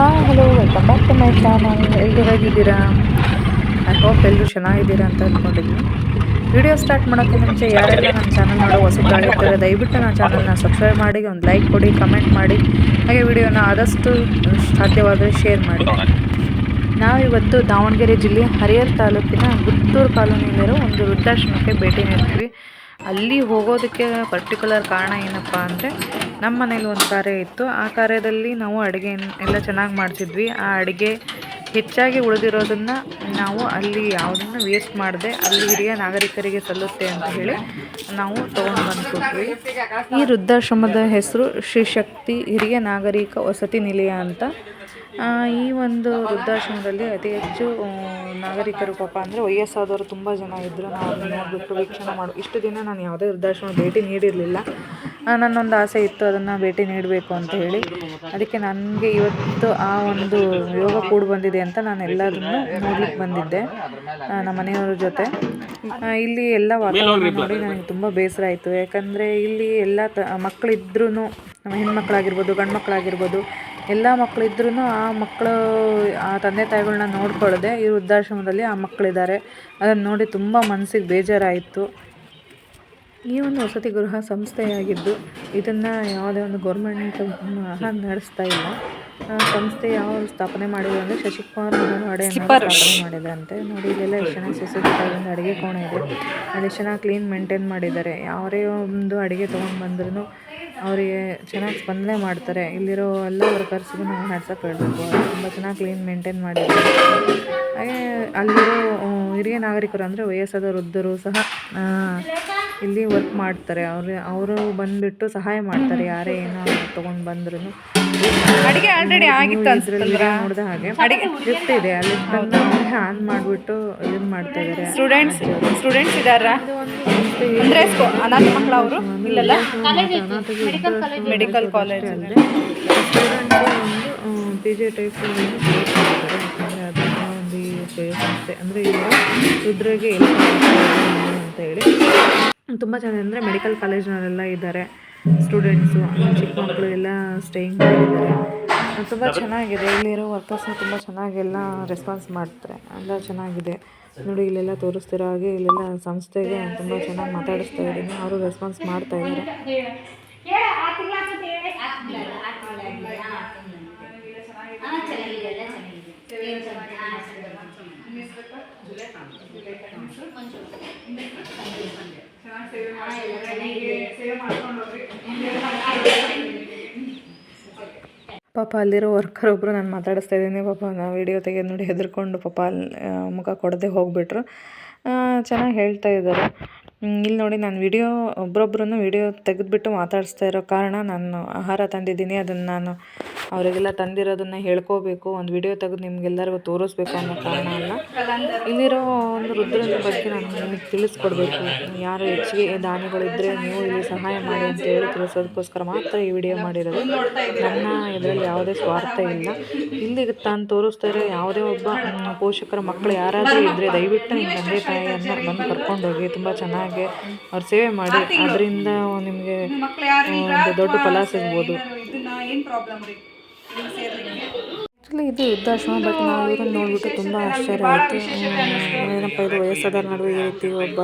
Hi hello welcome back to my channel ಎಲ್ಲರೂ ಹೇಗಿದ್ದೀರಾ I hope ಎಲ್ಲರೂ ಚೆನ್ನಾಗಿದ್ದೀರಾ ಅಂತ ಅಂದ್ಕೊಂಡಿದ್ದೀನಿ. ವಿಡಿಯೋ ಸ್ಟಾರ್ಟ್ ಮಾಡೋಕ್ಕೆ ಮುಂಚೆ ಯಾರೆಲ್ಲ ನನ್ನ ಚಾನಲ್ ನೋಡೋ ಹೊಸದಾಗಿರ್ತಾರೆ ದಯವಿಟ್ಟು ನನ್ನ ಚಾನಲ್ನ ಸಬ್ಸ್ಕ್ರೈಬ್ ಮಾಡಿ, ಒಂದು ಲೈಕ್ ಕೊಡಿ ಕಮೆಂಟ್ ಮಾಡಿ. ಹಾಗೆ ವಿಡಿಯೋನ ಆದಷ್ಟು ಸಾಧ್ಯವಾದರೆ ಶೇರ್ ಮಾಡಿ. ನಾವಿವತ್ತು ದಾವಣಗೆರೆ ಜಿಲ್ಲೆ ಹರಿಹರ್ ತಾಲೂಕಿನ ಗುತ್ತೂರು ಕಾಲೋನಿಯಲ್ಲಿರೋ ಒಂದು ವೃದ್ಧಾಶ್ರಮಕ್ಕೆ ಭೇಟಿ ನೀಡ್ತೀವಿ. ಅಲ್ಲಿ ಹೋಗೋದಕ್ಕೆ ಪರ್ಟಿಕ್ಯುಲರ್ ಕಾರಣ ಏನಪ್ಪ ಅಂದರೆ ನಮ್ಮ ಮನೇಲಿ ಒಂದು ಕಾರ್ಯ ಇತ್ತು. ಆ ಕಾರ್ಯದಲ್ಲಿ ನಾವು ಅಡುಗೆ ಎಲ್ಲ ಚೆನ್ನಾಗಿ ಮಾಡ್ತಿದ್ವಿ. ಆ ಅಡುಗೆ ಹೆಚ್ಚಾಗಿ ಉಳಿದಿರೋದನ್ನು ನಾವು ಅಲ್ಲಿ ಯಾವುದನ್ನು ವೇಸ್ಟ್ ಮಾಡದೆ ಅಲ್ಲಿ ಹಿರಿಯ ನಾಗರಿಕರಿಗೆ ಸಲ್ಲುತ್ತೆ ಅಂತ ಹೇಳಿ ನಾವು ತೊಗೊಂಡು ಬಂದು ಈ ವೃದ್ಧಾಶ್ರಮದ ಹೆಸರು ಶ್ರೀ ಶಕ್ತಿ ಹಿರಿಯ ನಾಗರಿಕ ವಸತಿ ನಿಲಯ ಅಂತ. ಈ ಒಂದು ವೃದ್ಧಾಶ್ರಮದಲ್ಲಿ ಅತಿ ಹೆಚ್ಚು ನಾಗರಿಕರು ಪಾಪ ಅಂದರೆ ವಯಸ್ಸಾದವರು ತುಂಬ ಜನ ಇದ್ದರು ನಾವು ಅದನ್ನು ನೋಡಿಬಿಟ್ಟು ವೀಕ್ಷಣೆ ಮಾಡಿ. ಇಷ್ಟು ದಿನ ನಾನು ಯಾವುದೇ ವೃದ್ಧಾಶ್ರಮ ಭೇಟಿ ನೀಡಿರಲಿಲ್ಲ. ನನ್ನೊಂದು ಆಸೆ ಇತ್ತು ಅದನ್ನು ಭೇಟಿ ನೀಡಬೇಕು ಅಂತ ಹೇಳಿ. ಅದಕ್ಕೆ ನನಗೆ ಇವತ್ತು ಆ ಒಂದು ಯೋಗ ಕೂಡ ಬಂದಿದೆ ಅಂತ ನಾನು ಎಲ್ಲದನ್ನು ನೋಡ್ಲಿಕ್ಕೆ ಬಂದಿದ್ದೆ. ನಮ್ಮ ಮನೆಯವ್ರ ಜೊತೆ. ಇಲ್ಲಿ ಎಲ್ಲ ವಾತಾವರಣ ನೋಡಿ ನನಗೆ ತುಂಬ ಬೇಸರ ಆಯಿತು. ಯಾಕಂದರೆ ಇಲ್ಲಿ ಎಲ್ಲ ತ ಮಕ್ಕಳಿದ್ರೂ ನಮ್ಮ ಹೆಣ್ಮಕ್ಳಾಗಿರ್ಬೋದು ಗಂಡು ಮಕ್ಕಳಾಗಿರ್ಬೋದು ಎಲ್ಲ ಮಕ್ಕಳಿದ್ರೂ ಆ ಮಕ್ಕಳು ಆ ತಂದೆ ತಾಯಿಗಳನ್ನ ನೋಡ್ಕೊಳ್ಳದೆ ಈ ವೃದ್ಧಾಶ್ರಮದಲ್ಲಿ ಆ ಮಕ್ಕಳಿದ್ದಾರೆ ಅದನ್ನು ನೋಡಿ ತುಂಬ ಮನಸ್ಸಿಗೆ ಬೇಜಾರಾಯಿತು. ಈ ಒಂದು ವಸತಿ ಗೃಹ ಸಂಸ್ಥೆಯಾಗಿದ್ದು ಇದನ್ನು ಯಾವುದೇ ಒಂದು ಗೌರ್ಮೆಂಟ್ ನಡೆಸ್ತಾ ಇಲ್ಲ. ಆ, ಸಂಸ್ಥೆ ಯಾವ ಸ್ಥಾಪನೆ ಮಾಡಿದೆ ಅಂದರೆ ಶಶಿಕುಮಾರ್ ಅಂಗನವಾಡಿ ಸ್ಥಾಪನೆ ಮಾಡಿದೆ ಅಂತೆ ನೋಡಿ ಇಲ್ಲೆಲ್ಲ ಎಷ್ಟು ಚೆನ್ನಾಗಿ ಒಂದು ಅಡುಗೆ ಕೋಣೆ ಇದೆ. ಅಲ್ಲಿ ಎಷ್ಟು ಚೆನ್ನಾಗಿ ಕ್ಲೀನ್ ಮೇಂಟೈನ್ ಮಾಡಿದ್ದಾರೆ. ಯಾರೇ ಒಂದು ಅಡುಗೆ ತೊಗೊಂಡು ಬಂದ್ರೂ ಅವರಿಗೆ ಚೆನ್ನಾಗಿ ಸ್ಪಂದನೆ ಮಾಡ್ತಾರೆ. ಇಲ್ಲಿರೋ ಎಲ್ಲ ವರ್ಕರ್ಸ್ಗೂ ನಾವು ಹ್ಯಾಟ್ಸಪ್ ಹೇಳಬೇಕು. ತುಂಬ ಚೆನ್ನಾಗಿ ಕ್ಲೀನ್ ಮೇಂಟೈನ್ ಮಾಡಿದ್ದಾರೆ. ಹಾಗೆ ಅಲ್ಲಿರೋ ಹಿರಿಯ ನಾಗರಿಕರು ಅಂದರೆ ವಯಸ್ಸಾದ ವೃದ್ಧರು ಸಹ ಇಲ್ಲಿ ವರ್ಕ್ ಮಾಡ್ತಾರೆ. ಅವರು ಅವರು ಬಂದುಬಿಟ್ಟು ಸಹಾಯ ಮಾಡ್ತಾರೆ. ಯಾರೇ ಏನೋ ತೊಗೊಂಡು ಬಂದ್ರೂ ಅಡಿಗೆ ಆಲ್ರೆಡಿ ಆಗಿತ್ತು ಅನ್ಸುತ್ತೆ ನೋಡಿದ ಹಾಗೆ. ಲಿಫ್ಟ್ ಇದೆ ಅಲ್ಲಿ ಆನ್ ಮಾಡಿಬಿಟ್ಟು ಇದು ಮಾಡ್ತಾ ಇದ್ದಾರೆ ಸ್ಟೂಡೆಂಟ್ಸ್ ಸ್ಟೂಡೆಂಟ್ಸ್ ಇದ್ದಾರಾ ಅಂದ್ರೆ ಅನಾಥ ಮಕ್ಕಳು ಅವರು? ಇಲ್ಲಲ್ಲ? ಮೆಡಿಕಲ್ ಕಾಲೇಜ್ ಒಂದು ಪಿ ಜಿ ಟೈಪ್ ಅಂದ್ರೆ ಅದನ್ನು ಒಂದು ಸಂಸ್ಥೆ ಅಂದರೆ ಈಗ ರುದ್ರಗೆ ಅಂತ ಹೇಳಿ. ತುಂಬ ಚೆನ್ನಾಗಿ ಅಂದರೆ ಮೆಡಿಕಲ್ ಕಾಲೇಜ್ನಲ್ಲೆಲ್ಲ ಇದ್ದಾರೆ ಸ್ಟೂಡೆಂಟ್ಸು ಚಿಕ್ಕ ಮಕ್ಕಳು ಎಲ್ಲ ಸ್ಟೇಯಿಂಗ್ ಮಾಡಿದ್ದಾರೆ. ತುಂಬ ಚೆನ್ನಾಗಿದೆ. ಇಲ್ಲಿರೋ ವರ್ಕರ್ಸ್ನ ತುಂಬ ಚೆನ್ನಾಗೆಲ್ಲ ರೆಸ್ಪಾನ್ಸ್ ಮಾಡ್ತಾರೆ. ಎಲ್ಲ ಚೆನ್ನಾಗಿದೆ. ನೋಡಿ, ಇಲ್ಲೆಲ್ಲ ತೋರಿಸ್ತಿರೋ ಹಾಗೆ ಇಲ್ಲೆಲ್ಲ ಸಂಸ್ಥೆಗೆ ತುಂಬ ಚೆನ್ನಾಗಿ ಮಾತಾಡಿಸ್ತಾ ಇದ್ದೀನಿ. ಅವರು ರೆಸ್ಪಾನ್ಸ್ ಮಾಡ್ತಾ ಇದ್ದಾರೆ. ಪಾಪ ಅಲ್ಲಿರೋ ವರ್ಕರ್ ಒಬ್ಬರು ನಾನು ಮಾತಾಡಿಸ್ತಾ ಇದ್ದೀನಿ. ಪಾಪ ನಾ ವಿಡಿಯೋ ತೆಗೆದು ನೋಡಿ ಹೆದರ್ಕೊಂಡು ಪಾಪ ಅಲ್ಲಿ ಮುಖ ಕೊಡದೆ ಹೋಗ್ಬಿಟ್ರು. ಚೆನ್ನಾಗಿ ಹೇಳ್ತಾ ಇದ್ದಾರೆ. ಇಲ್ಲಿ ನೋಡಿ ನಾನು ವಿಡಿಯೋ ಒಬ್ಬರೊಬ್ರನ್ನು ವಿಡಿಯೋ ತೆಗೆದುಬಿಟ್ಟು ಮಾತಾಡಿಸ್ತಾ ಇರೋ ಕಾರಣ ನಾನು ಆಹಾರ ತಂದಿದ್ದೀನಿ, ಅದನ್ನು ನಾನು ಅವರಿಗೆಲ್ಲ ತಂದಿರೋದನ್ನು ಹೇಳ್ಕೋಬೇಕು, ಒಂದು ವಿಡಿಯೋ ತೆಗೆದು ನಿಮಗೆಲ್ಲರಿಗೂ ತೋರಿಸ್ಬೇಕು ಅನ್ನೋ ಕಾರಣ ಅಲ್ಲ. ಇಲ್ಲಿರೋ ಒಂದು ರುದ್ರನ ಬಗ್ಗೆ ನಾನು ನಿಮಗೆ ತಿಳಿಸ್ಕೊಡ್ಬೇಕು. ಯಾರು ಹೆಚ್ಚಿಗೆ ದಾನಿಗಳಿದ್ದರೆ ನೀವು ಇಲ್ಲಿ ಸಹಾಯ ಮಾಡಿ ಅಂತ ಹೇಳಿ ತಿಳಿಸೋದಕ್ಕೋಸ್ಕರ ಮಾತ್ರ ಈ ವಿಡಿಯೋ ಮಾಡಿರೋದು. ನನ್ನ ಇದರಲ್ಲಿ ಯಾವುದೇ ಸ್ವಾರ್ಥ ಇಲ್ಲ. ಇಲ್ಲಿ ತಾನು ತೋರಿಸ್ತಾ ಇರೋ ಯಾವುದೇ ಒಬ್ಬ ಪೋಷಕರ ಮಕ್ಕಳು ಯಾರಾದರೂ ಇದ್ದರೆ ದಯವಿಟ್ಟು ನಿಮ್ಮ ತಂದೆ ತಾಯಿಯನ್ನು ಬಂದು ಕರ್ಕೊಂಡೋಗಿ, ತುಂಬ ಚೆನ್ನಾಗಿ ಅವ್ರ ಸೇವೆ ಮಾಡಿ. ಅದರಿಂದ ನಿಮಗೆ ಒಂದು ದೊಡ್ಡ ಫಲ ಸಿಗ್ಬೋದು. ಆ್ಯಕ್ಚುಲಿ ಇದು ವೃದ್ಧಾಶ್ರಮ ಬಟ್ ನಾವು ಇವ್ರನ್ನ ನೋಡಿಬಿಟ್ಟು ತುಂಬ ಆಶ್ಚರ್ಯ ಆಯಿತು ಏನಪ್ಪ ಇದು ವಯಸ್ಸಾದವ್ರ ನಡುವೆ ಈ ರೀತಿ ಒಬ್ಬ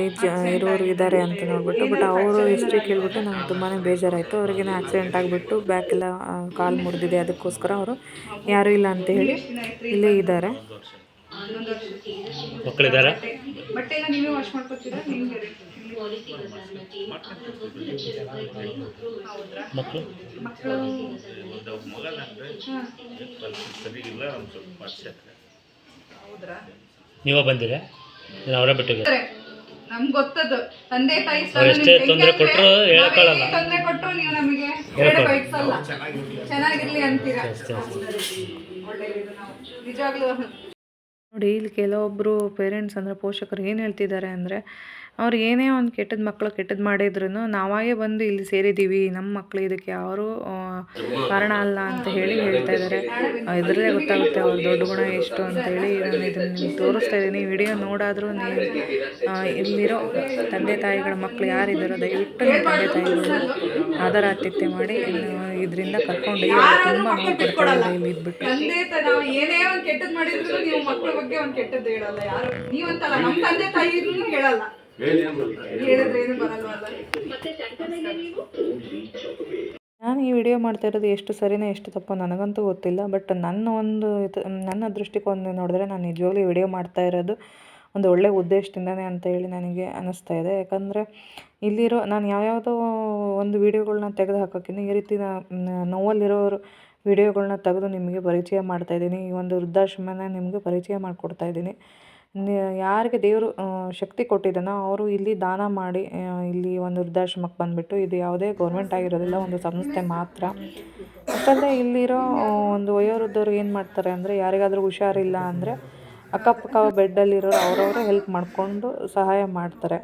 ಏಜ್ ಇರೋರು ಇದ್ದಾರೆ ಅಂತ ನೋಡ್ಬಿಟ್ಟು ಬಟ್ ಅವರು ಹಿಸ್ಟ್ರಿ ಕೇಳಿಬಿಟ್ಟು ನಂಗೆ ತುಂಬಾ ಬೇಜಾರಾಯಿತು. ಅವ್ರಿಗೇನೋ ಆಕ್ಸಿಡೆಂಟ್ ಆಗಿಬಿಟ್ಟು ಬ್ಯಾಕ್ ಎಲ್ಲ ಕಾಲು ಮುರಿದಿದೆ ಅದಕ್ಕೋಸ್ಕರ ಅವರು ಯಾರೂ ಇಲ್ಲ ಅಂತ ಹೇಳಿ ಇಲ್ಲೇ ಇದ್ದಾರೆ. ಮಕ್ಕಳಿದ್ದಾರೆ? ಬಟ್ಟೆ ಎಲ್ಲ ನೀವೇ ವಾಶ್ ಮಾಡ್ಕೊತೀರಾ? ನಿಮ್ಗೆ ಮಕ್ಕಳು? ನೀವೇ ಬಂದಿರಾ? ಅವರೇ ಬಿಟ್ಟಿಗೆ ನಮ್ಗೆ ಗೊತ್ತದು. ತಂದೆ ತಾಯಿ ಎಷ್ಟೇ ತೊಂದರೆ ಕೊಟ್ಟರು ಹೇಳ್ಕೊಳ್ಳಲ್ಲ ತೊಂದರೆ ಕೊಟ್ಟರು ನೀವು ನಮಗೆ ಎರಡು ಬೈಕ್ಸಲ್ಲ ಚೆನ್ನಾಗಿರ್ಲಿ ಅಂತೀರ? ಒಳ್ಳೆಯದು ನಾವು. ನಿಜವಾಗ್ಲೂ ನೋಡಿ ಇಲ್ಲಿ ಕೆಲವೊಬ್ಬರು ಪೇರೆಂಟ್ಸ್ ಅಂದರೆ ಪೋಷಕರು ಏನು ಹೇಳ್ತಿದ್ದಾರೆ ಅಂದರೆ ಅವ್ರು ಏನೇ ಒಂದು ಕೆಟ್ಟದ ಮಕ್ಕಳು ಕೆಟ್ಟದ್ದು ಮಾಡಿದ್ರು ನಾವಾಗೇ ಬಂದು ಇಲ್ಲಿ ಸೇರಿದ್ದೀವಿ ನಮ್ಮ ಮಕ್ಕಳು ಇದಕ್ಕೆ ಯಾರೂ ಕಾರಣ ಅಲ್ಲ ಅಂತ ಹೇಳಿ ಹೇಳ್ತಾ ಇದ್ದಾರೆ ಇದರಲ್ಲೇ ಗೊತ್ತಾಗುತ್ತೆ ಅವ್ರ ದೊಡ್ಡ ಗುಣ ಎಷ್ಟು ಅಂತೇಳಿ ನಾನು ಇದನ್ನು ನಿಮ್ಗೆ ತೋರಿಸ್ತಾ ಇದ್ದೀನಿ. ವಿಡಿಯೋ ನೋಡಾದರೂ ನೀವು ಇಲ್ಲಿರೋ ತಂದೆ ತಾಯಿಗಳ ಮಕ್ಕಳು ಯಾರಿದ್ದಾರೋ ದಯವಿಟ್ಟು ನಿಮ್ಮ ತಂದೆ ತಾಯಿಗಳು ಆಧಾರ ಆತಿಥ್ಯ ಮಾಡಿ ಇದರಿಂದ ಕರ್ಕೊಂಡು ತುಂಬ ನೋವು ಇದ್ಬಿಟ್ಟು. ತಂದೆ ತ- ನಾವು ಏನೇ ಒಂದ್ ಕೆಟ್ಟದ್ ಮಾಡಿದ್ರು ನೀವು ಮಕ್ಕಳ ಬಗ್ಗೆ ಒಂದು ಕೆಟ್ಟದ್ದು ಹೇಳಲ್ಲ ಯಾರು. ನೀವಂತಲ್ಲ ನಮ್ಮ ತಂದೆ ತಾಯಿ ಹೇಳಲ್ಲ. ಏನು ಬರಲ್ವಲ್ಲ ನಾನು ಈ ವಿಡಿಯೋ ಮಾಡ್ತಾ ಇರೋದು ಎಷ್ಟು ಸರಿನೇ ಎಷ್ಟು ತಪ್ಪು ನನಗಂತೂ ಗೊತ್ತಿಲ್ಲ ಬಟ್ ನನ್ನ ಒಂದು ನನ್ನ ದೃಷ್ಟಿಕೋನ ನೋಡಿದ್ರೆ ನಾನು ನಿಜವಾಗ್ಲೂ ವಿಡಿಯೋ ಮಾಡ್ತಾ ಇರೋದು ಒಂದು ಒಳ್ಳೆ ಉದ್ದೇಶದಿಂದನೇ ಅಂತ ಹೇಳಿ ನನಗೆ ಅನ್ನಿಸ್ತಾ ಇದೆ. ಯಾಕಂದರೆ ಇಲ್ಲಿರೋ, ನಾನು ಯಾವ್ಯಾವುದೋ ಒಂದು ವೀಡಿಯೋಗಳನ್ನ ತೆಗೆದು ಹಾಕೋಕ್ಕಿಂತ ಈ ರೀತಿ ನೋವಲ್ಲಿರೋರು ವಿಡಿಯೋಗಳನ್ನ ತೆಗೆದು ನಿಮಗೆ ಪರಿಚಯ ಮಾಡ್ತಾ ಇದ್ದೀನಿ. ಈ ಒಂದು ವೃದ್ಧಾಶ್ರಮನ ನಿಮಗೆ ಪರಿಚಯ ಮಾಡಿಕೊಡ್ತಾ ಇದ್ದೀನಿ. ಯಾರಿಗೆ ದೇವರು ಶಕ್ತಿ ಕೊಟ್ಟಿದ್ದಾನೋ ಅವರು ಇಲ್ಲಿ ದಾನ ಮಾಡಿ ಇಲ್ಲಿ ಒಂದು ವೃದ್ಧಾಶ್ರಮಕ್ಕೆ ಬಂದುಬಿಟ್ಟು ಇದು ಯಾವುದೇ ಗೌರ್ಮೆಂಟ್ ಆಗಿರೋದಿಲ್ಲ, ಒಂದು ಸಂಸ್ಥೆ ಮಾತ್ರ. ಯಾಕಂದರೆ ಇಲ್ಲಿರೋ ಒಂದು ವಯೋವೃದ್ಧರು ಏನು ಮಾಡ್ತಾರೆ ಅಂದರೆ, ಯಾರಿಗಾದರೂ ಹುಷಾರಿಲ್ಲ ಅಂದರೆ ಅಕ್ಕಪಕ್ಕ ಬೆಡ್ಡಲ್ಲಿರೋರು ಅವರವರೇ ಹೆಲ್ಪ್ ಮಾಡಿಕೊಂಡು ಸಹಾಯ ಮಾಡ್ತಾರೆ.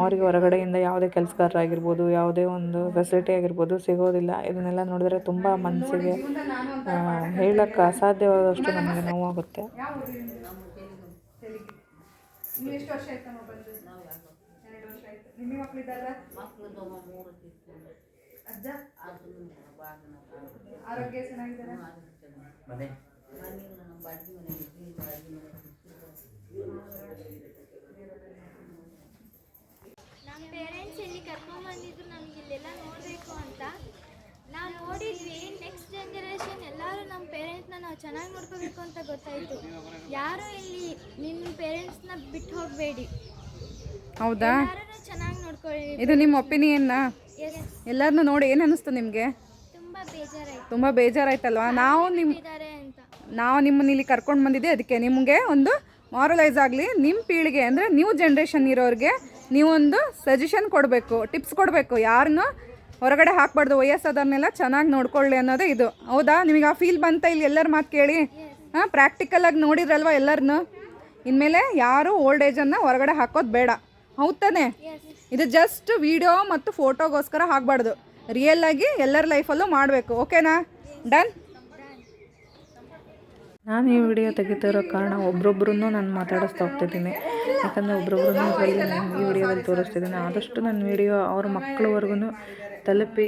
ಅವರಿಗೆ ಹೊರಗಡೆಯಿಂದ ಯಾವುದೇ ಕೆಲಸಗಾರರಾಗಿರ್ಬೋದು, ಯಾವುದೇ ಒಂದು ಫೆಸಿಲಿಟಿ ಆಗಿರ್ಬೋದು ಸಿಗೋದಿಲ್ಲ. ಇದನ್ನೆಲ್ಲ ನೋಡಿದ್ರೆ ತುಂಬ ಮನಸ್ಸಿಗೆ ಹೇಳಕ್ಕೆ ಅಸಾಧ್ಯವಾದಷ್ಟು ನಮಗೆ ನೋವಾಗುತ್ತೆ. ನೀವು ಎಷ್ಟು ವರ್ಷ ಆಯ್ತಮ್ಮ ಬಂದು ಎರಡು ವರ್ಷ ಆಯ್ತು. ನಿಮ್ಮ ಮಕ್ಳಿದ್ದಾರ ಅಜ್ಜ? ಆರೋಗ್ಯ ಮನೆಗೆ ನಮ್ಮ ಪೇರೆಂಟ್ಸ್ ಇಲ್ಲಿ ಕರ್ಕೊಂಡ್ಬಂದಿದ್ರು ನಮ್ಗೆ ಇಲ್ಲೆಲ್ಲ ನೋಡಬೇಕು ಅಂತ. ನಾವು ನೋಡಿದ್ವಿ ನೆಕ್ಸ್ಟ್ ಜನರೇಷನ್ ಎಲ್ಲರೂ ನಮ್ಮ ಪೇರೆಂಟ್ಸ್ನ ನಾವು ಚೆನ್ನಾಗಿ ನೋಡ್ಕೋಬೇಕು ಅಂತ ಗೊತ್ತಾಯಿತು. ಯಾರು ಇಲ್ಲಿ ನಿಮ್ಮ ಪೇರೆಂಟ್ಸ್ನ ಬಿಟ್ಟು ಹೋಗಬೇಡಿ. ಹೌದಾ? ಚೆನ್ನಾಗಿ ನೋಡ್ಕೊಳ್ಳಿ. ಇದು ನಿಮ್ಮ ಒಪಿನಿಯನ್ನ ಎಲ್ಲರನ್ನೂ ನೋಡಿ ಏನು ಅನ್ನಿಸ್ತು ನಿಮಗೆ? ತುಂಬ ಬೇಜಾರಾಯ್ತು. ತುಂಬ ಬೇಜಾರಾಯ್ತಲ್ವಾ? ನಾವು ನಿಮ್ಮ ನಾವು ನಿಮ್ಮನ್ನ ಇಲ್ಲಿ ಕರ್ಕೊಂಡು ಬಂದಿದ್ದೆ. ಅದಕ್ಕೆ ನಿಮಗೆ ಒಂದು ಮಾರಲೈಸ್ ಆಗಲಿ ನಿಮ್ಮ ಪೀಳಿಗೆ ಅಂದರೆ ನ್ಯೂ ಜನ್ರೇಷನ್ ಇರೋರಿಗೆ ನೀವೊಂದು ಸಜೆಷನ್ ಕೊಡಬೇಕು ಟಿಪ್ಸ್ ಕೊಡಬೇಕು. ಯಾರನ್ನೂ ಹೊರಗಡೆ ಹಾಕ್ಬಾರ್ದು. ವಯಸ್ಸಾದವ್ರನ್ನೆಲ್ಲ ಚೆನ್ನಾಗಿ ನೋಡ್ಕೊಳ್ಳಿ ಅನ್ನೋದೇ ಇದು. ಹೌದಾ? ನಿಮಗೆ ಆ ಫೀಲ್ ಬಂತ ಇಲ್ಲಿ ಎಲ್ಲರ ಮಾತು ಕೇಳಿ? ಹಾಂ ಪ್ರಾಕ್ಟಿಕಲಾಗಿ ನೋಡಿದ್ರಲ್ವ ಎಲ್ಲರನ್ನೂ ಇನ್ಮೇಲೆ ಯಾರು ಓಲ್ಡ್ ಏಜನ್ನು ಹೊರಗಡೆ ಹಾಕೋದು ಬೇಡ. ಹೌದು ತಾನೇ? ಇದು ಜಸ್ಟ್ ವಿಡಿಯೋ ಮತ್ತು ಫೋಟೋಗೋಸ್ಕರ ಹಾಕಬಾರ್ದು. ರಿಯಲ್ ಆಗಿ ಎಲ್ಲರ ಲೈಫಲ್ಲೂ ಮಾಡಬೇಕು. ಓಕೆನಾ ಡನ್ ನಾನು ಈ ವಿಡಿಯೋ ತೆಗಿತಿರೋ ಕಾರಣ ಒಬ್ರೊಬ್ರು ನಾನು ಮಾತಾಡಿಸ್ತಾ ಹೋಗ್ತಿದ್ದೀನಿ. ಯಾಕಂದರೆ ಒಬ್ರೊಬ್ರನ್ನೂ ಇದರಲ್ಲಿ ಈ ವಿಡಿಯೋದಲ್ಲಿ ತೋರಿಸ್ತಿದ್ದೀನಿ. ಆದಷ್ಟು ನನ್ನ ವಿಡಿಯೋ ಅವ್ರ ಮಕ್ಕಳವರೆಗೂ ತಲುಪಿ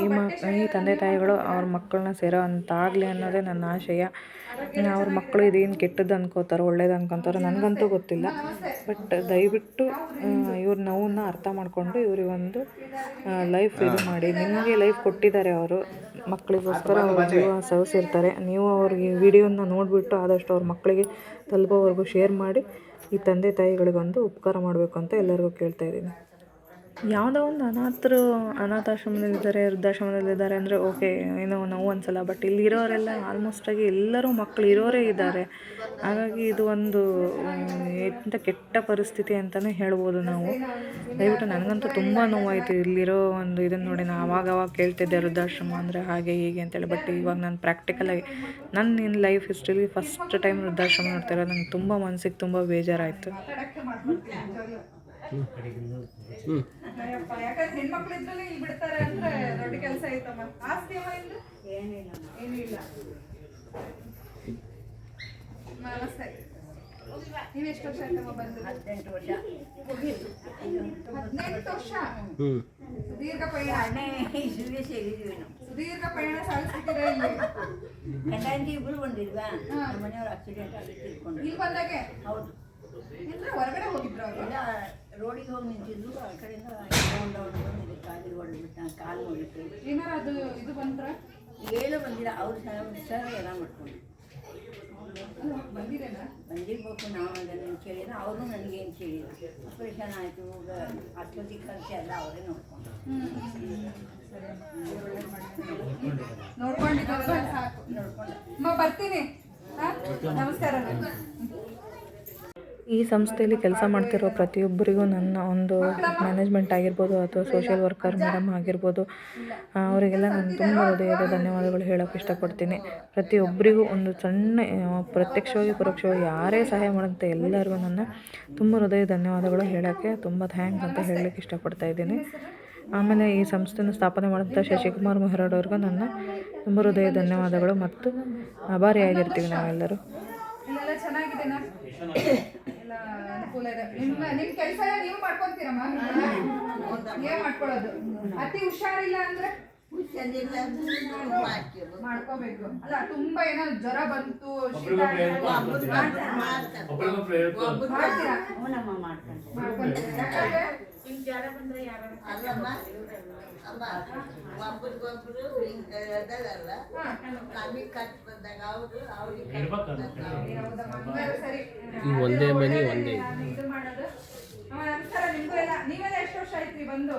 ಈ ಮ, ಈ ತಂದೆ ತಾಯಿಗಳು ಅವ್ರ ಮಕ್ಕಳನ್ನ ಸೇರೋ ಅಂತಾಗಲಿ ಅನ್ನೋದೇ ನನ್ನ ಆಶಯ. ಅವ್ರ ಮಕ್ಕಳು ಇದೇನು ಕೆಟ್ಟದ್ದು ಅನ್ಕೋತಾರೋ, ಒಳ್ಳೇದು ಅನ್ಕೊತಾರೋ ನನಗಂತೂ ಗೊತ್ತಿಲ್ಲ. ಬಟ್ ದಯವಿಟ್ಟು ಇವ್ರ ನೋವನ್ನ ಅರ್ಥ ಮಾಡಿಕೊಂಡು ಇವರಿಗೊಂದು ಲೈಫ್ ಇದು ಮಾಡಿ. ನಿಮಗೆ ಲೈಫ್ ಕೊಟ್ಟಿದ್ದಾರೆ ಅವರು. ಮಕ್ಕಳಿಗೋಸ್ಕರ ಅವ್ರ ಜೀವ ಸವಿಸಿರ್ತಾರೆ. ನೀವು ಅವ್ರಿಗೆ ವಿಡಿಯೋನ ನೋಡಿಬಿಟ್ಟು ಆದಷ್ಟು ಅವ್ರ ಮಕ್ಕಳಿಗೆ ತಲುಪೋವರೆಗೂ ಶೇರ್ ಮಾಡಿ. ಈ ತಂದೆ ತಾಯಿಗಳಿಗೊಂದು ಉಪಕಾರ ಮಾಡಬೇಕು ಅಂತ ಎಲ್ಲರಿಗೂ ಕೇಳ್ತಾ ಇದ್ದೀನಿ. ಯಾವುದೋ ಒಂದು ಅನಾಥರು ಅನಾಥಾಶ್ರಮದಲ್ಲಿದ್ದಾರೆ, ವೃದ್ಧಾಶ್ರಮದಲ್ಲಿದ್ದಾರೆ ಅಂದರೆ ಓಕೆ ಏನೋ ನೋವು ಅನ್ಸಲ್ಲ. ಬಟ್ ಇಲ್ಲಿರೋರೆಲ್ಲ ಆಲ್ಮೋಸ್ಟಾಗಿ ಎಲ್ಲರೂ ಮಕ್ಕಳು ಇರೋರೇ ಇದ್ದಾರೆ. ಹಾಗಾಗಿ ಇದು ಒಂದು ಎಂಥ ಕೆಟ್ಟ ಪರಿಸ್ಥಿತಿ ಅಂತಲೇ ಹೇಳ್ಬೋದು ನಾವು. ದಯವಿಟ್ಟು ನನಗಂತೂ ತುಂಬ ನೋವಾಯಿತು ಇಲ್ಲಿರೋ ಒಂದು ಇದನ್ನು ನೋಡಿ. ನಾನು ಅವಾಗ ಅವಾಗ ಕೇಳ್ತಿದ್ದೆ ವೃದ್ಧಾಶ್ರಮ ಅಂದರೆ ಹಾಗೆ ಹೀಗೆ ಅಂತೇಳಿ. ಬಟ್ ಇವಾಗ ನಾನು ಪ್ರಾಕ್ಟಿಕಲಾಗಿ ನನ್ನ ಇನ್ ಲೈಫ್ ಹಿಸ್ಟ್ರಿಲಿ ಫಸ್ಟ್ ಟೈಮ್ ವೃದ್ಧಾಶ್ರಮ ನೋಡ್ತಾ ನನಗೆ ನಂಗೆ ತುಂಬ ಮನಸ್ಸಿಗೆ ತುಂಬ ಬೇಜಾರಾಯಿತು. ಅಯ್ಯಪ್ಪ, ಯಾಕಂದ್ರೆ ಹೆಣ್ಮಕ್ಳು ಇಲ್ಲಿ ಬಿಡ್ತಾರೆ ಅಂದ್ರೆ ದೊಡ್ಡ ಕೆಲಸ ಐತಮ್ಮ ಆಸ್ತಿ ಅಮ್ಮ ಇಂದು ಏನಿಲ್ಲ ನಮಸ್ತೆ ನೀವು ವರ್ಷ ಆಯ್ತಮ್ಮ ಬಂದು ಹದಿನೆಂಟು ವರ್ಷ ಹದಿನೆಂಟು ವರ್ಷ ಸುದೀರ್ಘ ಪಯಣ ಸುದೀರ್ಘ ಪಯಣ ಸಾಗಿಸ್ತಿದ್ದೀರಾ ಇಲ್ಲಿ ಇಬ್ರು ಬಂದಿಲ್ವಾ ಮನೆಯವ್ರು ಆಕ್ಸಿಡೆಂಟ್ ಆಗಿ ತಿಳ್ಕೊಂಡು ಇಲ್ಲಿ ಬಂದಾಗೆ ಹೌದು ಇಲ್ಲ ಹೊರಗಡೆ ಹೋಗಿದ್ರು ಅವರು ರೋಡಿಗೆ ಹೋಗಿ ನಿಂತಿದ್ರು ಆ ಕಡೆಯಿಂದ ರೌಂಡ್ ರೌಂಡ್ ಬಂದಿದೆ ಕಾಲಿಗೆ ಹೊಡೆದ್ಬಿಟ್ಟು ಕಾಲು ಹೋಗಿತ್ತು ಏನಾರ ಅದು ಇದು ಬಂದ್ರ ಏನು ಬಂದಿಲ್ಲ ಅವ್ರು ಸರ್ ಎಲ್ಲ ಮಾಡ್ಕೊಂಡು ಬಂದಿರೇನಾ ಬಂದಿರ್ಬೇಕು ನಾವು ಅದನ್ನು ಕೇಳಿಲ್ಲ ಅವರು ನನಗೆ ಏನು ಕೇಳಿಲ್ಲ. ಆಪ್ರೇಷನ್ ಆಯಿತು ಆಸ್ಪತ್ರೆಗೆ ಖರ್ಚು ಎಲ್ಲ ಅವರೇ ನೋಡ್ಕೊಂಡು ನೋಡ್ಕೊಂಡಿದ್ದಾರೆ ನೋಡ್ಕೊಂಡು ಬರ್ತೀನಿ. ನಮಸ್ಕಾರ ಈ ಸಂಸ್ಥೆಯಲ್ಲಿ ಕೆಲಸ ಮಾಡ್ತಿರೋ ಪ್ರತಿಯೊಬ್ಬರಿಗೂ ನನ್ನ ಒಂದು ಮ್ಯಾನೇಜ್ಮೆಂಟ್ ಆಗಿರ್ಬೋದು ಅಥವಾ ಸೋಷಿಯಲ್ ವರ್ಕರ್ ಮೇಡಮ್ ಆಗಿರ್ಬೋದು ಅವರಿಗೆಲ್ಲ ನಾನು ತುಂಬ ಹೃದಯದ ಧನ್ಯವಾದಗಳು ಹೇಳೋಕೆ ಇಷ್ಟಪಡ್ತೀನಿ. ಪ್ರತಿಯೊಬ್ಬರಿಗೂ ಒಂದು ಸಣ್ಣ ಪ್ರತ್ಯಕ್ಷವಾಗಿ, ಪರೋಕ್ಷವಾಗಿ ಯಾರೇ ಸಹಾಯ ಮಾಡುತ್ತೆ ಎಲ್ಲರಿಗೂ ನನ್ನ ತುಂಬ ಹೃದಯ ಧನ್ಯವಾದಗಳು ಹೇಳೋಕ್ಕೆ ತುಂಬ ಥ್ಯಾಂಕ್ಸ್ ಅಂತ ಹೇಳಲಿಕ್ಕೆ ಇಷ್ಟಪಡ್ತಾ ಇದ್ದೀನಿ. ಆಮೇಲೆ ಈ ಸಂಸ್ಥೆನ ಸ್ಥಾಪನೆ ಮಾಡಿದಂಥ ಶಶಿಕುಮಾರ್ ಅವ್ರಿಗೂ ನನ್ನ ತುಂಬ ಹೃದಯ ಧನ್ಯವಾದಗಳು ಮತ್ತು ಆಭಾರಿಯಾಗಿರ್ತೀವಿ ನಾವೆಲ್ಲರೂ. ಇದೆ. ನಿಮ್ಮ ನಿಮ್ಮ ಕೆಲಸ ಎಲ್ಲ ನೀವು ಮಾಡ್ಕೊಂತೀರಮ್ಮ ಏನ್ ಮಾಡ್ಕೊಳ್ಳೋದು? ಅತಿ ಹುಷಾರಿಲ್ಲ ಅಂದ್ರೆ ಮಾಡ್ಕೋಬೇಕು. ಅಲ್ಲ ತುಂಬಾ ಏನೋ ಜ್ವರ ಬಂತು ಶೀತ ಆಯ್ತು. ಮಾಡ್ತೀರಾ. ಅವನಮ್ಮ ಮಾಡ್ಕೊಂಡು ಮಾಡ್ಕೊಂತೀರಾ ಯಾಕಂದ್ರೆ ಅಲ್ಲಮ್ಮ ಅಮ್ಮ ಒಬ್ರಿಗೊಬ್ರು ಅದಲ್ಲ ನಮಗೆ ಕಟ್ ಬಂದಾಗ ಅವರು ಅವ್ರಿಗೆ ಹೌದಮ್ಮ, ಹಂಗಾದ್ರೆ ಸರಿ. ಒಂದೇ ಮನಿ ಒಂದೇ. ನಾನು ಇದು ಮಾಡೋದು. ಅಮ್ಮ ನಮಸ್ಕಾರ ನಿಮ್ಗೂ ಎಲ್ಲ ನೀವೆಲ್ಲ ಎಷ್ಟು ವರ್ಷ ಆಯ್ತ್ರಿ ಬಂದು?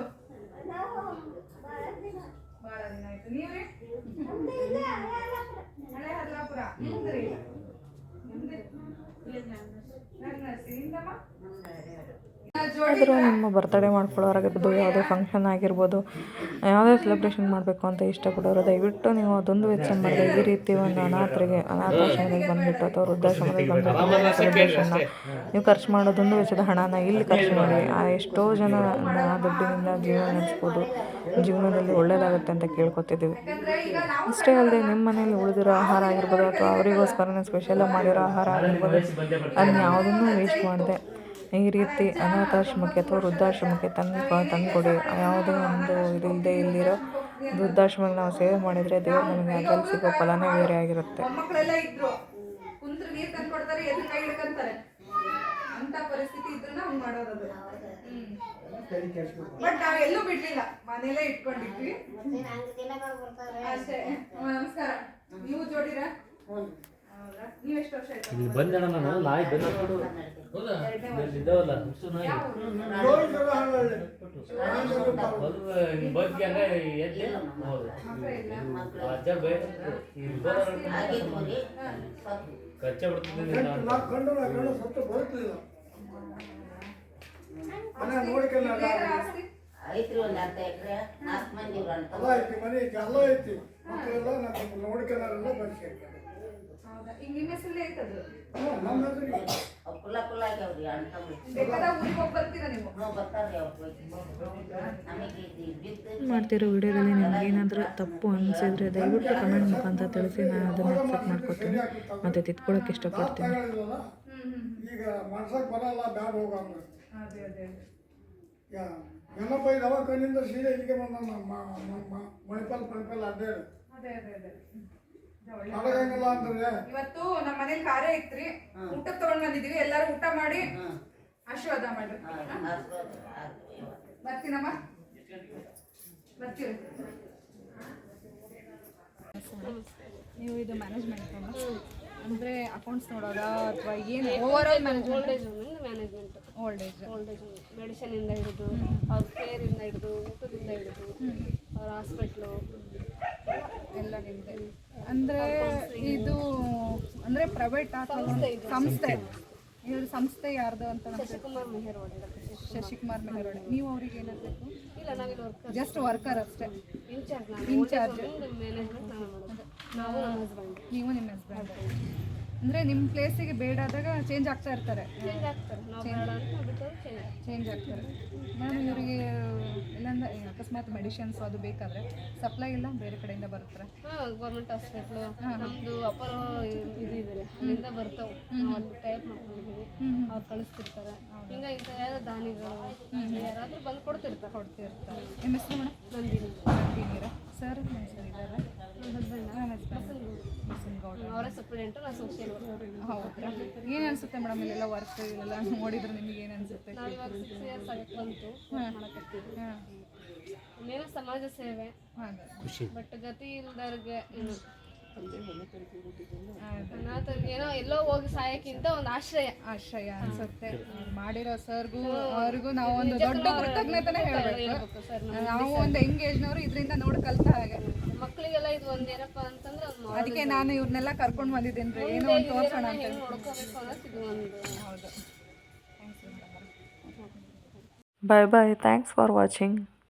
ಬಹಳ ದಿನ ಆಯ್ತು ನೀವ್ರಿ ಹಳೆ ಹಲ್ಲಾಪುರ ನಿಮ್ದ್ರಿ ನಿಮ್ದು? ನನ್ನ ಹೆಸರಿಂದಮ್ಮ? ಆದರೂ ನಿಮ್ಮ ಬರ್ತಡೇ ಮಾಡ್ಕೊಳ್ಳೋರಾಗಿರ್ಬೋದು, ಯಾವುದೇ ಫಂಕ್ಷನ್ ಆಗಿರ್ಬೋದು, ಯಾವುದೇ ಸೆಲೆಬ್ರೇಷನ್ ಮಾಡಬೇಕು ಅಂತ ಇಷ್ಟಪಡೋರು, ದಯವಿಟ್ಟು ನೀವು ಅದೊಂದು ವೆಚ್ಚ ಮಾಡಿದೆ ಈ ರೀತಿ ಒಂದು ಅನಾಥರಿಗೆ ಅನಾಥಾಶ್ರಮದಲ್ಲಿ ಬಂದುಬಿಟ್ಟು ಅಥವಾ ವೃದ್ಧಾಶ್ರಮದಲ್ಲಿ ಬಂದುಬಿಟ್ಟು ಸೆಲೆಬ್ರೇಷನ್ನ ನೀವು ಖರ್ಚು ಮಾಡೋದೊಂದು ವೆಚ್ಚದ ಹಣನ ಇಲ್ಲಿ ಖರ್ಚು ಮಾಡಿ. ಎಷ್ಟೋ ಜನ ಆ ದುಡ್ಡಿನಿಂದ ಜೀವನ ನಡೆಸ್ಬೋದು. ಜೀವನದಲ್ಲಿ ಒಳ್ಳೆಯದಾಗುತ್ತೆ ಅಂತ ಕೇಳ್ಕೊತಿದ್ದೀವಿ. ಅಷ್ಟೇ ಅಲ್ಲದೆ ನಿಮ್ಮ ಮನೇಲಿ ಉಳಿದಿರೋ ಆಹಾರ ಆಗಿರ್ಬೋದು ಅಥವಾ ಅವರಿಗೋಸ್ಕರನೇ ಸ್ಪೆಷಲಾಗಿ ಮಾಡಿರೋ ಆಹಾರ ಆಗಿರ್ಬೋದು ಅದನ್ನ ಯಾವುದನ್ನೂ ವೇಸ್ಟ್ ಮಾಡಿದೆ. ಈ ರೀತಿ ಅನಾಥಾಶ್ರಮಕ್ಕೆ ಅಥವಾ ವೃದ್ಧಾಶ್ರಮಕ್ಕೆ ತಂದು ತಂದುಕೊಡಿ. ಯಾವುದೇ ಒಂದು ಇದಿಲ್ಲದೆ ಇಲ್ಲಿರೋ ವೃದ್ಧಾಶ್ರಮಕ್ಕೆ ನಾವು ಸೇವೆ ಮಾಡಿದರೆ ದೇವ್ರು ನಮಗೆ ಅದರಲ್ಲಿ ಸಿಗೋ ಫಲನೇ ಬೇರೆ ಆಗಿರುತ್ತೆ. ಮೊಮ್ಮಕ್ಕಳೆಲ್ಲ ಇದ್ರು ಕುಂತ್ರ ನೀರ್ ಕೊಡ್ತಾರೆ ಎದ್ದು ಕೈ ಹಿಡ್ಕೊಂತಾರೆ ಅಂತ ಪರಿಸ್ಥಿತಿ ಇದ್ರು ಹಂಗ್ ಮಾಡೋದು ಬಟ್ ನಾವ್ ಎಲ್ಲೂ ಬಿಡ್ಲಿಲ್ಲ. ಮನೇಲೇ ಇಟ್ಕೊಂಡಿದ್ವಿ. ಅಷ್ಟೇ. ನಮಸ್ಕಾರ. ನೀವು ಜೋಡಿರ? ಹೌದಾ? ನೀವ್ ಎಷ್ಟು ವರ್ಷ ಆಯ್ತು ಇಲ್ಲಿ ಬಂದೆ ನಾನು ನಾಯಿ ಇಲ್ಲಿ ಇದ್ದಾವಲ್ಲ ಬಗ್ಗೆ ಎಲ್ಲಿ? ಹೌದು. ಅಜ್ಜ ಬೈ ಬಿಡ್ತಿದ್ದೀನಿ ಐತ್ರಿ ಒಂದ್ ಅರ್ಧ ಎಕರೆ. ನಾಲ್ಕು ಮಂದಿ ಇವ್ರು ಅಂತ. ಹೌದಾ? ಈಗ ನಿಮ್ಮ ಹೆಸರಲ್ಲೇ ಐತದು ಅವ್ ಕುಲ್ಲ ಕುಲ್ಲ ಆಗ್ಯಾವ್ರಿ ಅಣ್ಣ ತಮ್ಮ. ಬೇಕಾದಾಗ ಊರಿಗೆ ಹೋಗಿ ಬರ್ತೀರಾ ನೀವು? ನಾವು ಬರ್ತಾರ್ರಿ ಅವ್ರ ನಮಗೆ ಇದು ಬಿತ್ತು ಮಾಡ್ತಿರೋ ವಿಡಿಯೋದಲ್ಲಿ ನಿಮಗೇನಾದರೂ ತಪ್ಪು ಅನಿಸಿದ್ರೆ ದಯವಿಟ್ಟು ಕಮೆಂಟ್ ಮುಖಾಂತರ ತಿಳಿಸಿ ನಾನು ಅದನ್ನು ಅಕ್ಸೆಪ್ಟ್ ಮಾಡ್ಕೊತೀನಿ ಮತ್ತು ತಿದ್ಕೊಳ್ಳೋಕೆ ಇಷ್ಟಪಡ್ತೀನಿ. ಈಗ ಮನ್ಸಕ್ ಬರಲ್ಲ ಬ್ಯಾಡ ಹೋಗಂಗ ಅದೇ ಅದೇ ಸೀರೆ ಇಲ್ಲಿಗೆ ಬಂದ ನಮ್ಮ ಮಣಿಪಾಲ್ ಪಣಿಪಾಲ್ ಅಡ್ಡಾಡಿ. ಅದೇ ಅದೇ ಅದೇ. ಅಂದ್ರೆ? ಇವತ್ತು ನಮ್ಮ ಮನೇಲಿ ಕಾರ್ಯ ಇತ್ರಿ. ಊಟ ತಗೊಂಡ್ ಬಂದಿದೀವಿ ಎಲ್ಲಾರು ಊಟ ಮಾಡಿ ಆಶೀರ್ವಾದ ಮಾಡ್ರಿ. ಬರ್ತೀನಮ್ಮ? ಬರ್ತೀವಿ ನೀವು ಇದು ಮ್ಯಾನೇಜ್ಮೆಂಟ್ ಅಂದ್ರೆ ಅಕೌಂಟ್ಸ್ ನೋಡೋದಾ ಅಥವಾ ಏನು? Over all management management old age old age ಮೆಡಿಸಿನಿಂದ ಹಿಡಿದು ಅವ್ರ ಇಂದ ಹಿಡಿದು ಊಟದಿಂದ ಹಿಡಿದು ಅವ್ರ ಹಾಸ್ಪಿಟ್ಲು ಎಲ್ಲ ನಿಮ್ದೆ. ಅಂದ್ರೆ ಇದು ಅಂದ್ರೆ ಪ್ರೈವೇಟ್ ಸಂಸ್ಥೆ ಇವ್ರ ಸಂಸ್ಥೆ ಯಾರ್ದು ಅಂತ ಶಶಿಕುಮಾರ್ ಮೆಹರ್ ಶಶಿಕುಮಾರ್ ಮೆಹರೋಡೆ ನೀವು ಅವ್ರಿಗೆ ಏನಾಗಬೇಕು ಇಲ್ಲ ನಾವಿಲ್ಲಿ ವರ್ಕರ್ ಜಸ್ಟ್ ವರ್ಕರ್ ಅಷ್ಟೇ. ಇನ್ಚಾರ್ಜ್ ನಾನು ಇನ್ಚಾರ್ಜ್ ಮ್ಯಾನೇಜ್ಮೆಂಟ್ ನಾವು ಮಾಡೋದು. ನಾವು ನಮ್ಮ ಹಸ್ಬೆಂಡ್ ನೀವು ನಿಮ್ಮ ಹಸ್ಬೆಂಡ್ ಅಂದ್ರೆ ನಿಮ್ಮ ಪ್ಲೇಸಿಗೆ ಬೇಡ ಆದಾಗ ಚೇಂಜ್ ಆಗ್ತಾ ಇರ್ತಾರೆ. ಚೇಂಜ್ ಆಗ್ತಾರೆ. ನಾವು ಬೇಡ ಅಂತ ಬಿಟ್ಟು ಚೇಂಜ್ ಚೇಂಜ್ ಆಗ್ತಾರೆ. ಮೇಡಮ್ ಇವರಿಗೆ ಇಲ್ಲಾಂದ್ರೆ ಅಕಸ್ಮಾತ್ ಮೆಡಿಸಿನ್ಸ್ ಅದು ಬೇಕಾದ್ರೆ ಸಪ್ಲೈ ಇಲ್ಲ ಬೇರೆ ಕಡೆಯಿಂದ ಬರ್ತಾರೆ ಹಾಂ ಗೌರ್ಮೆಂಟ್ ಹಾಸ್ಪಿಟ್ಲು ನಮ್ಮದು ಅಪರ ಇದು ಇದೆ ಅಲ್ಲಿಂದ ಬರ್ತಾವೆ. ಅಲ್ಲಿ ಟೈಪ್ ಮಾಡ್ಕೊಂಡಿದ್ದೀವಿ ಅವ್ರು ಕಳಿಸ್ತಿರ್ತಾರೆ. ಹಿಂಗೆ ಇಂಥ ಯಾರೋ ದಾನಿಗಳು ಯಾರಾದರೂ ಬಂದು ಕೊಡ್ತಿರ್ತಾರೆ. ಕೊಡ್ತಿರ್ತಾರೆ. ನಿಮ್ಮ ಹೆಸರು ಮೇಡಮ್ ನಂದಿನಿ. ನಂದಿನೀರ ಸರ್ ಇದ್ದಾರೆ ನನ್ನ ಹಸ್ಬೆಂಡ್ ನನ್ನ ಹಸ್ಬೆಂಡ್ ಗೌಡ ಅವರೇ ಸಪ್ಲಿಡೆಂಟು ನಾನು ಸೋಷಿಯಲ್ ವರ್ಕರ್ ಹೌದಾ? ಏನು ಅನ್ಸುತ್ತೆ ಮೇಡಮ್ ಇಲ್ಲೆಲ್ಲ ವರ್ಕ್ ಇಲ್ಲೆಲ್ಲ ನೋಡಿದ್ರೆ ನಿಮಗೆ ಏನು ಅನ್ಸುತ್ತೆ? ನಾವು ಇವಾಗ ಸಿಕ್ಸ್ ಇಯರ್ಸ್ ಆಗಕ್ಕೆ ಬಂತು ಮಾಡಕತ್ತೀವಿ ಹಾಂ ಸಮಾಜ ಸೇವೆ. ಹಾಗೆ ಬಟ್ ಗತಿ ಇಲ್ದವ್ರಿಗೆ ಏನೋ ಎಲ್ಲೋ ಹೋಗಿ ಸಾಯಕ್ಕಿಂತ ಒಂದು ಆಶ್ರಯ. ಆಶ್ರಯ ಅನ್ಸುತ್ತೆ. ಮಾಡಿರೋ ಸರ್ಗೂ ಅವ್ರಿಗೂ ನಾವು ಒಂದು ದೊಡ್ಡ ಕೃತಜ್ಞತೆನೇ ಹೇಳಬೇಕು. ನಾವು ಒಂದು ಎಂಗೇಜ್ನವರು ಇದರಿಂದ ನೋಡಿ ಕಲ್ತ ಹಾಗೆ. ಮಕ್ಕಳಿಗೆಲ್ಲ ಇದು ಒಂದು ಏನಪ್ಪ ಅಂತಂದ್ರೆ ಅದಕ್ಕೆ ನಾನು ಇವ್ರನ್ನೆಲ್ಲ ಕರ್ಕೊಂಡು ಬಂದಿದ್ದೀನಿ ರೀ. ಏನೋ ಒಂದು ತೋರಿಸೋಣ ಅಂತ. ಹೌದು. Bye bye thanks for watching